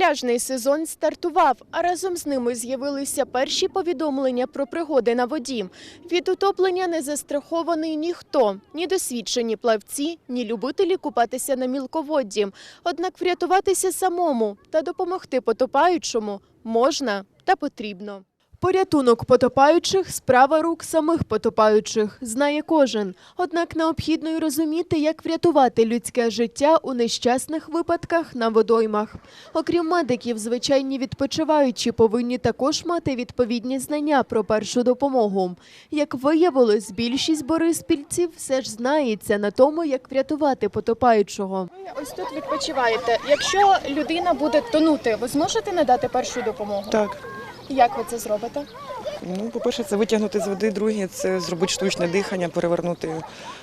Пляжний сезон стартував, а разом з ними з'явилися перші повідомлення про пригоди на воді. Від утоплення не застрахований ніхто, ні досвідчені плавці, ні любителі купатися на мілководді. Однак врятуватися самому та допомогти потопаючому можна та потрібно. Порятунок потопаючих справа рук самих потопаючих, знає кожен. Однак необхідно й розуміти, як врятувати людське життя у нещасних випадках на водоймах. Окрім медиків, звичайні відпочиваючі повинні також мати відповідні знання про першу допомогу. Як виявилось, більшість бориспільців все ж знається на тому, як врятувати потопаючого. Ви ось тут відпочиваєте. Якщо людина буде тонути, ви зможете надати першу допомогу? Так. Як ви це зробите? Ну, по-перше, це витягнути з води, друге це зробити штучне дихання, перевернути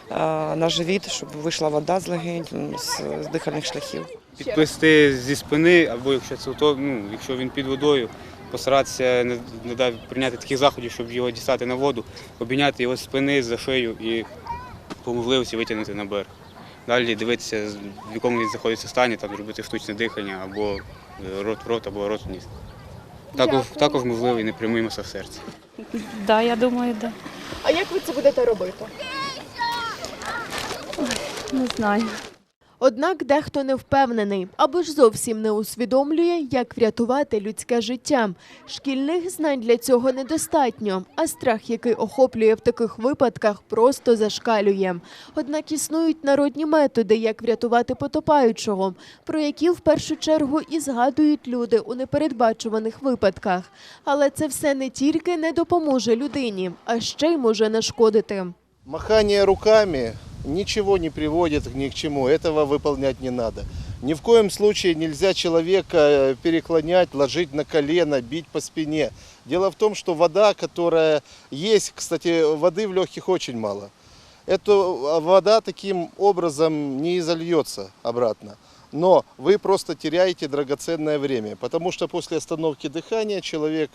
а, на живіт, щоб вийшла вода з легень, з, з дихальних шляхів. підплисти зі спини, або якщо це то, ну, якщо він під водою, постаратися не, не дати прийняти таких заходів, щоб його дістати на воду, обійняти його з спини за шию і по можливості витягнути на берег. Далі дивитися, в якому він знаходиться стані, там робити штучне дихання або е, рот в рот, або рот вниз. Також, можливо і не непрямий в серця. Да, я думаю, да. А як ви це будете робити? Не знаю. Однак дехто не впевнений або ж зовсім не усвідомлює, як врятувати людське життя. Шкільних знань для цього недостатньо, а страх, який охоплює в таких випадках, просто зашкалює. Однак існують народні методи, як врятувати потопаючого, про які в першу чергу і згадують люди у непередбачуваних випадках. Але це все не тільки не допоможе людині, а ще й може нашкодити. Махание руками ничего не приводит ни к чему. Этого выполнять не надо. Ни в коем случае нельзя человека э, переклонять, ложить на колено, бить по спине. Дело в том, что вода, которая есть, кстати, воды в легких очень мало. Эта вода таким образом не изольется обратно. Но вы просто теряете драгоценное время, потому что после остановки дыхания человек,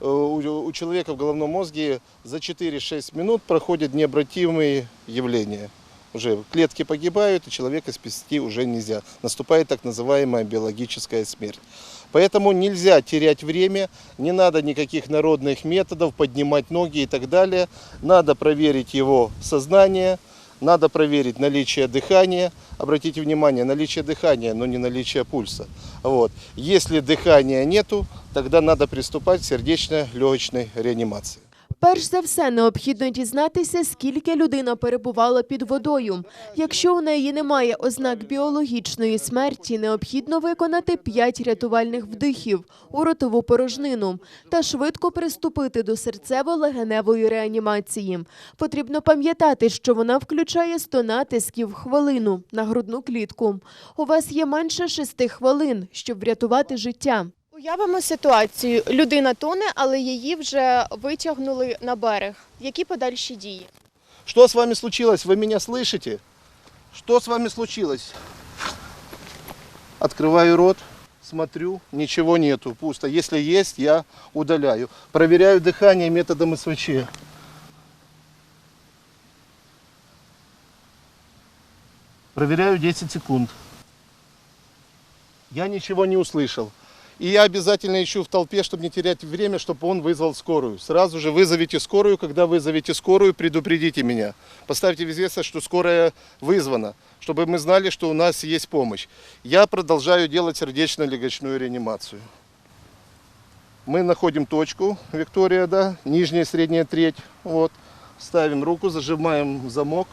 э, у человека в головном мозге за 4-6 минут проходят необратимые явления. Уже клетки погибают, и человека спасти уже нельзя. Наступает так называемая биологическая смерть. Поэтому нельзя терять время, не надо никаких народных методов, поднимать ноги и так далее. Надо проверить его сознание, надо проверить наличие дыхания. Обратите внимание, наличие дыхания, но не наличие пульса. Вот. Если дыхания нету, тогда надо приступать к сердечно-легочной реанимации. Перш за все, необхідно дізнатися, скільки людина перебувала під водою. Якщо у неї немає ознак біологічної смерті, необхідно виконати 5 рятувальних вдихів у ротову порожнину та швидко приступити до серцево-легеневої реанімації. Потрібно пам'ятати, що вона включає 100 натисків в хвилину на грудну клітку. У вас є менше 6 хвилин, щоб врятувати життя. Уявимо ситуацію. Людина тоне, але її вже витягнули на берег. Які подальші дії? Что с вами случилось? Вы меня слышите? Что с вами случилось? Открываю рот, смотрю, ничего нету, пусто. Если есть, я удаляю. Проверяю дыхание методом СВЧ. Проверяю 10 секунд. Я ничего не услышал. И я обязательно ищу в толпе, чтобы не терять время, чтобы он вызвал скорую. Сразу же вызовите скорую. Когда вызовете скорую, предупредите меня. Поставьте в известность, что скорая вызвана, чтобы мы знали, что у нас есть помощь. Я продолжаю делать сердечно-легочную реанимацию. Мы находим точку, Виктория, да, нижняя, средняя треть. Вот. Ставим руку, зажимаем замок,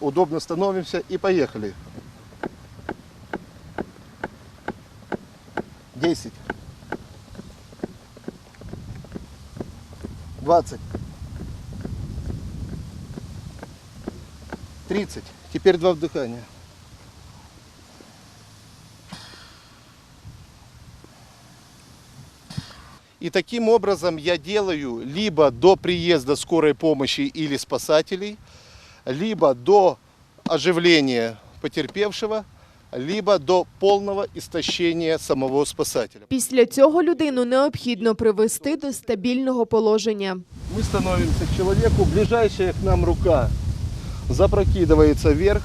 удобно становимся и поехали. 10. 20. 30. Теперь два вдыхания. И таким образом я делаю либо до приезда скорой помощи или спасателей, либо до оживления потерпевшего, либо до полного истощения самого спасателя. Після цього людину необхідно привести до стабільного положення. Мы становимся к человеку, ближайшая к нам рука запрокидывается вверх,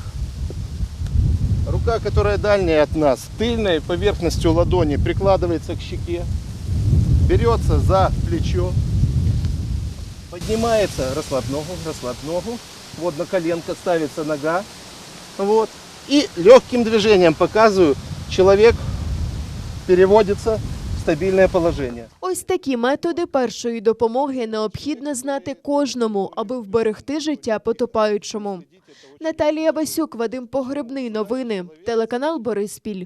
Рука, которая дальняя от нас, тыльной поверхностью ладони прикладывается к щеке, берется за плечо, поднимается, расслабь ногу, расслабь ногу, вот на коленко ставится нога, вот, и легким движением показываю, человек переводится в стабильное положение. Ось такі методи першої допомоги необхідно знати кожному, аби вберегти життя потопаючому. Наталія Васюк, Вадим Погребний. Новини. Телеканал Бориспіль.